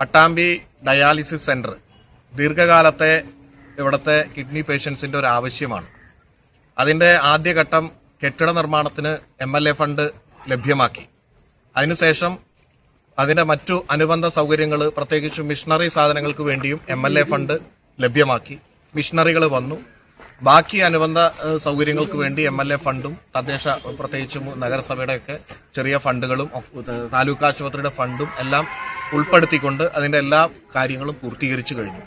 Pattambi dialysis centre ദീർഘകാലത്തെ ഇവിടുത്തെ kidney പേഷ്യൻസിന്റെ ഒരു ആവശ്യമാണ്. അതിന്റെ ആദ്യഘട്ടം കെട്ടിട നിർമ്മാണത്തിന് എം എൽ എ ഫണ്ട് ലഭ്യമാക്കി. അതിനുശേഷം അതിന്റെ മറ്റു അനുബന്ധ സൗകര്യങ്ങൾ പ്രത്യേകിച്ച് മിഷണറി സാധനങ്ങൾക്ക് വേണ്ടിയും എം എൽ എ ഫണ്ട് ലഭ്യമാക്കി. മിഷണറികൾ വന്നു. ബാക്കി അനുബന്ധ സൌകര്യങ്ങൾക്ക് വേണ്ടി എം എൽ എ ഫണ്ടും തദ്ദേശ പ്രത്യേകിച്ചും നഗരസഭയുടെയൊക്കെ ചെറിയ ഫണ്ടുകളും താലൂക്ക് ആശുപത്രിയുടെ ഫണ്ടും എല്ലാം ഉൾപ്പെടുത്തിക്കൊണ്ട് അതിന്റെ എല്ലാ കാര്യങ്ങളും പൂർത്തീകരിച്ചു കഴിഞ്ഞു.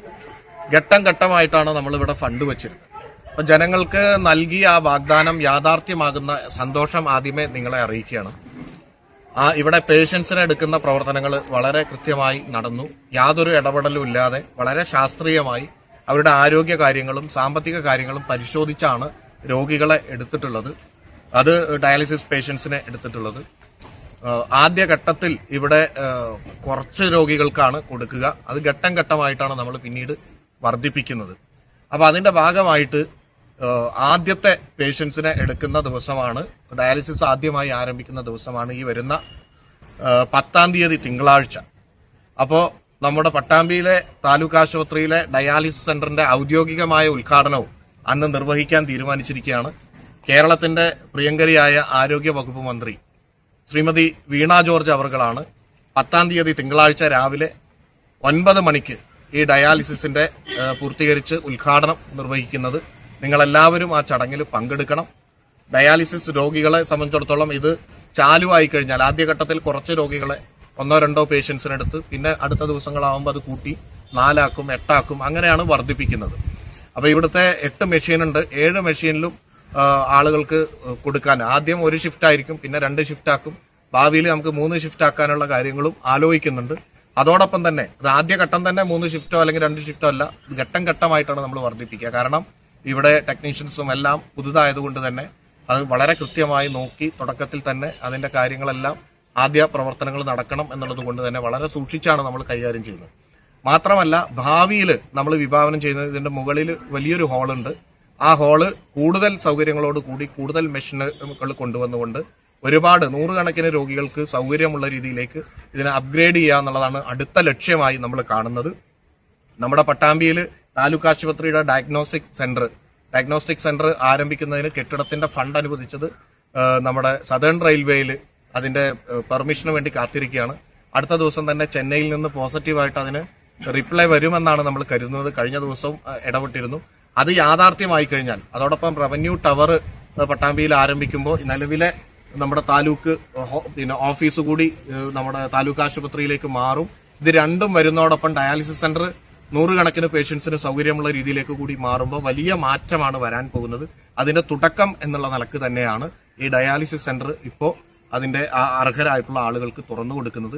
ഘട്ടം ഘട്ടമായിട്ടാണ് നമ്മളിവിടെ ഫണ്ട് വെച്ചിരുന്നത്. അപ്പൊ ജനങ്ങൾക്ക് നൽകിയ ആ വാഗ്ദാനം യാഥാർത്ഥ്യമാകുന്ന സന്തോഷം ആദ്യമേ നിങ്ങളെ അറിയിക്കുകയാണ്. ആ ഇവിടെ പേഷ്യൻസിനെ എടുക്കുന്ന പ്രവർത്തനങ്ങൾ വളരെ കൃത്യമായി നടന്നു. യാതൊരു ഇടപെടലും ഇല്ലാതെ വളരെ ശാസ്ത്രീയമായി അവരുടെ ആരോഗ്യ കാര്യങ്ങളും സാമ്പത്തിക കാര്യങ്ങളും പരിശോധിച്ചാണ് രോഗികളെ എടുത്തിട്ടുള്ളത്. അത് ഡയാലിസിസ് പേഷ്യൻസിനെ എടുത്തിട്ടുള്ളത്. ആദ്യഘട്ടത്തിൽ ഇവിടെ കുറച്ച് രോഗികൾക്കാണ് കൊടുക്കുക. അത് ഘട്ടം ഘട്ടമായിട്ടാണ് നമ്മൾ പിന്നീട് വർദ്ധിപ്പിക്കുന്നത്. അപ്പോൾ അതിന്റെ ഭാഗമായിട്ട് ആദ്യത്തെ പേഷ്യൻസിനെ എടുക്കുന്ന ദിവസമാണ് ഡയാലിസിസ് ആദ്യമായി ആരംഭിക്കുന്ന ദിവസമാണ് ഈ വരുന്ന പത്താം തീയതി തിങ്കളാഴ്ച. അപ്പോൾ നമ്മുടെ പട്ടാമ്പിയിലെ താലൂക്ക് ആശുപത്രിയിലെ ഡയാലിസിസ് സെന്ററിന്റെ ഔദ്യോഗികമായ ഉദ്ഘാടനവും അന്ന് നിർവഹിക്കാൻ തീരുമാനിച്ചിരിക്കുകയാണ് കേരളത്തിന്റെ പ്രിയങ്കരിയായ ആരോഗ്യ വകുപ്പ് മന്ത്രി ശ്രീമതി വീണ ജോർജ് അവർകളാണ്. പത്താം തീയതി തിങ്കളാഴ്ച രാവിലെ ഒൻപത് മണിക്ക് ഈ ഡയാലിസിസിന്റെ പൂർത്തീകരിച്ച് ഉദ്ഘാടനം നിർവഹിക്കുന്നത് നിങ്ങളെല്ലാവരും ആ ചടങ്ങിൽ പങ്കെടുക്കണം. ഡയാലിസിസ് രോഗികളെ സംബന്ധിച്ചിടത്തോളം ഇത് ചാലുവായി കഴിഞ്ഞാൽ ആദ്യഘട്ടത്തിൽ കുറച്ച് രോഗികളെ ഒന്നോ രണ്ടോ പേഷ്യൻസിനെടുത്ത് പിന്നെ അടുത്ത ദിവസങ്ങളാവുമ്പോൾ അത് കൂട്ടി നാലാക്കും എട്ടാക്കും അങ്ങനെയാണ് വർദ്ധിപ്പിക്കുന്നത്. അപ്പോൾ ഇവിടുത്തെ എട്ട് മെഷീനുണ്ട്. ഏഴ് മെഷീനിലും ആളുകൾക്ക് കൊടുക്കാൻ. ആദ്യം ഒരു ഷിഫ്റ്റ് ആയിരിക്കും പിന്നെ രണ്ട് ഷിഫ്റ്റ് ആക്കും. ഭാവിയിൽ നമുക്ക് മൂന്ന് ഷിഫ്റ്റ് ആക്കാനുള്ള കാര്യങ്ങളും ആലോചിക്കുന്നുണ്ട്. അതോടൊപ്പം തന്നെ അത് ആദ്യ ഘട്ടം തന്നെ മൂന്ന് ഷിഫ്റ്റോ അല്ലെങ്കിൽ രണ്ട് ഷിഫ്റ്റോ അല്ല ഘട്ടം ഘട്ടമായിട്ടാണ് നമ്മൾ വർദ്ധിപ്പിക്കുക. കാരണം ഇവിടെ ടെക്നീഷ്യൻസും എല്ലാം പുതുതായതുകൊണ്ട് തന്നെ അത് വളരെ കൃത്യമായി നോക്കി തുടക്കത്തിൽ തന്നെ അതിന്റെ കാര്യങ്ങളെല്ലാം ആദ്യ പ്രവർത്തനങ്ങൾ നടക്കണം എന്നുള്ളത് കൊണ്ട് തന്നെ വളരെ സൂക്ഷിച്ചാണ് നമ്മൾ കൈകാര്യം ചെയ്യുന്നത്. മാത്രമല്ല ഭാവിയിൽ നമ്മൾ വിഭാവനം ചെയ്യുന്നത് ഇതിന്റെ മുകളിൽ വലിയൊരു ഹാളുണ്ട് ആ ഹാൾ കൂടുതൽ സൗകര്യങ്ങളോട് കൂടി കൂടുതൽ മെഷീനുകൾ കൊണ്ടുവന്നുകൊണ്ട് ഒരുപാട് നൂറുകണക്കിന് രോഗികൾക്ക് സൗകര്യമുള്ള രീതിയിലേക്ക് ഇതിനെ അപ്ഗ്രേഡ് ചെയ്യുക എന്നുള്ളതാണ് അടുത്ത ലക്ഷ്യമായി നമ്മൾ കാണുന്നത്. നമ്മുടെ പട്ടാമ്പിയിൽ താലൂക്ക് ആശുപത്രിയുടെ ഡയഗ്നോസ്റ്റിക് സെന്റർ ഡയഗ്നോസ്റ്റിക് സെന്റർ ആരംഭിക്കുന്നതിന് കെട്ടിടത്തിന്റെ ഫണ്ട് അനുവദിച്ചത് നമ്മുടെ സദേൺ റെയിൽവേയിൽ അതിന്റെ പെർമിഷന് വേണ്ടി കാത്തിരിക്കുകയാണ്. അടുത്ത ദിവസം തന്നെ ചെന്നൈയിൽ നിന്ന് പോസിറ്റീവായിട്ട് അതിന് റിപ്ലൈ വരുമെന്നാണ് നമ്മൾ കരുതുന്നത്. കഴിഞ്ഞ ദിവസവും ഇടപെട്ടിരുന്നു. അത് യാഥാർത്ഥ്യമായി കഴിഞ്ഞാൽ. അതോടൊപ്പം റവന്യൂ ടവർ പട്ടാമ്പിയിൽ ആരംഭിക്കുമ്പോൾ നിലവിലെ നമ്മുടെ താലൂക്ക് പിന്നെ ഓഫീസ് കൂടി നമ്മുടെ താലൂക്ക് ആശുപത്രിയിലേക്ക് മാറും. ഇത് രണ്ടും വരുന്നതോടൊപ്പം ഡയാലിസിസ് സെന്റർ നൂറുകണക്കിന് പേഷ്യൻസിന് സൗകര്യമുള്ള രീതിയിലേക്ക് കൂടി മാറുമ്പോൾ വലിയ മാറ്റമാണ് വരാൻ പോകുന്നത്. അതിന്റെ തുടക്കം എന്നുള്ള നിലയ്ക്ക് തന്നെയാണ് ഈ ഡയാലിസിസ് സെന്റർ ഇപ്പോൾ അതിന്റെ അർഹരായിട്ടുള്ള ആളുകൾക്ക് തുറന്നു കൊടുക്കുന്നത്.